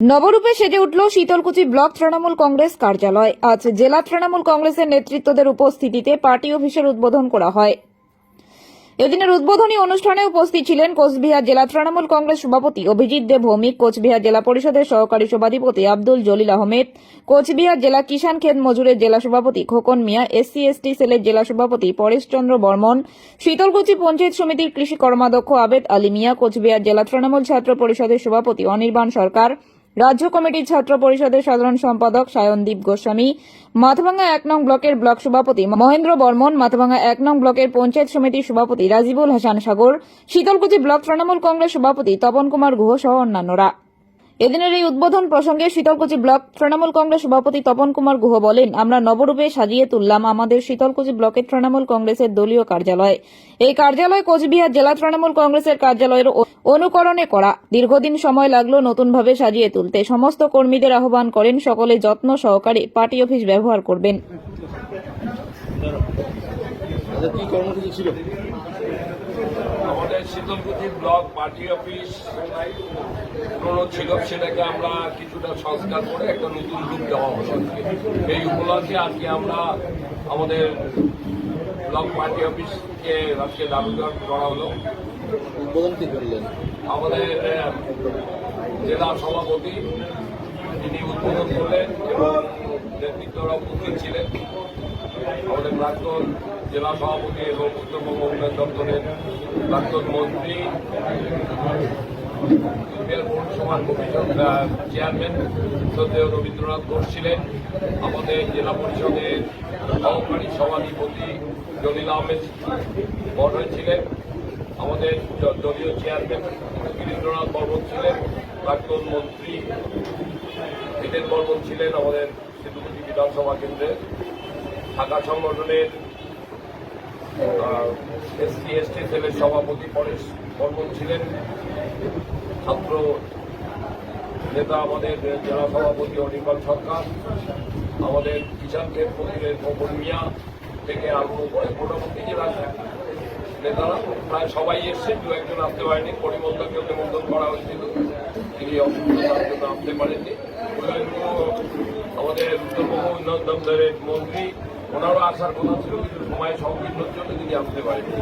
নবরূপে সেজে উঠল শীতলকুচি ব্লক তৃণমূল কংগ্রেস কার্যালয়। আজ জেলা তৃণমূল কংগ্রেসের নেতৃত্বদের উপস্থিতিতে পার্টি অফিসের উদ্বোধন করা হয়। এদিনের উদ্বোধনী অনুষ্ঠানে উপস্থিত ছিলেন কোচবিহার জেলা তৃণমূল কংগ্রেস সভাপতি অভিজিৎ দেব ভৌমিক, কোচবিহার জেলা পরিষদের সহকারী সভাধিপতি আব্দুল জলিল আহমেদ, কোচবিহার জেলা কিষাণ খেত মজুরের জেলা সভাপতি খোকন মিয়া, এসসি এসটি সেলের জেলা সভাপতি পরেশচন্দ্র বর্মন, শীতলকুচি পঞ্চায়েত সমিতির কৃষি কর্মাধ্যক্ষ আবেদ আলী মিয়া, কোচবিহার জেলা তৃণমূল ছাত্র পরিষদের সভাপতি অনির্বাণ সরকার রাজ্য কমিটির ছাত্র পরিষদের সাধারণ সম্পাদক সায়নদীপ গোস্বামী, মাথাভাঙ্গা এক নং ব্লকের ব্লক সভাপতি মহেন্দ্র বর্মন, মাথাভাঙ্গা এক নং ব্লকের পঞ্চায়েত সমিতির সভাপতি রাজিবুল হাসান সাগর, শীতলকুচি ব্লক তৃণমূল কংগ্রেস সভাপতি তপন কুমার গুহ সহ অন্যান্যরা। এদিনের এই উদ্বোধন প্রসঙ্গে শীতলকুচি ব্লক তৃণমূল কংগ্রেস সভাপতি তপন কুমার গুহ বলেন, আমরা নবরূপে সাজিয়ে তুললাম আমাদের শীতলকুচি ব্লকের তৃণমূল কংগ্রেসের দলীয় কার্যালয়। এই কার্যালয় কোচবিহার জেলা তৃণমূল কংগ্রেসের কার্যালয়ের অনুকরণে করা। দীর্ঘদিন সময় লাগল নতুনভাবে সাজিয়ে তুলতে। সমস্ত কর্মীদের আহ্বান করেন সকলে যত্ন সহকারে পার্টি অফিস ব্যবহার করবেন। কি কর্মসূচি ছিল? আমাদের শীতলকুচি ব্লক পার্টি অফিস পুরনো ছিল সেটাকে আমরা কিছুটা সংস্কার করে একটা নতুন রূপ দেওয়া হলো এই উপলক্ষে আজকে আমরা আমাদের ব্লক পার্টি অফিসকে আজকে দাবিদার করা হলো। উদ্বোধন কি করলেন? আমাদের জেলা সভাপতি তিনি উদ্বোধন করলেন এবং নেতৃত্বরা উপস্থিত ছিলেন আমাদের প্রাক্তন জেলা সভাপতি এবং উত্তরবঙ্গ উন্নয়ন দপ্তরের প্রাক্তন মন্ত্রী কুচবিহার পৌরসভার চেয়ারম্যান শ্রদ্ধেয় রবীন্দ্রনাথ ঘোষ ছিলেন আমাদের জেলা পরিষদের সহকারী সভাধিপতি জলিল আহমেদ বর্ধন ছিলেন আমাদের দলীয় চেয়ারম্যান গিরীন্দ্রনাথ বর্মন ছিলেন প্রাক্তন মন্ত্রী হিতেন বর্মন ছিলেন আমাদের সিদ্ধুপতি বিধানসভা কেন্দ্রে। ঢাকা সংগঠনের এসসি, এসটি, সেলের সভাপতি পরেশ বর্মন ছিলেন। ছাত্র নেতা আমাদের জেলা সভাপতি অনির্বাণ সরকার, আমাদের কিষাণ ক্ষেত মন্দিরের খোকন মিয়া থেকে আরম্ভ করে মোটামুটি জেলা নেতারা, প্রায় সবাই এসছে দু একজন আসতে পারেনি পরিমলদাকে নিমন্ত্রণ করা হয়েছিল। তিনি অসুস্থতার জন্য আসতে পারেননি। আমাদের উত্তরবঙ্গ উন্নয়ন দপ্তরের মন্ত্রী, ওনারও আসার কথা ছিল সময় সংকীর্ণের জন্য তিনি আসতে পারেননি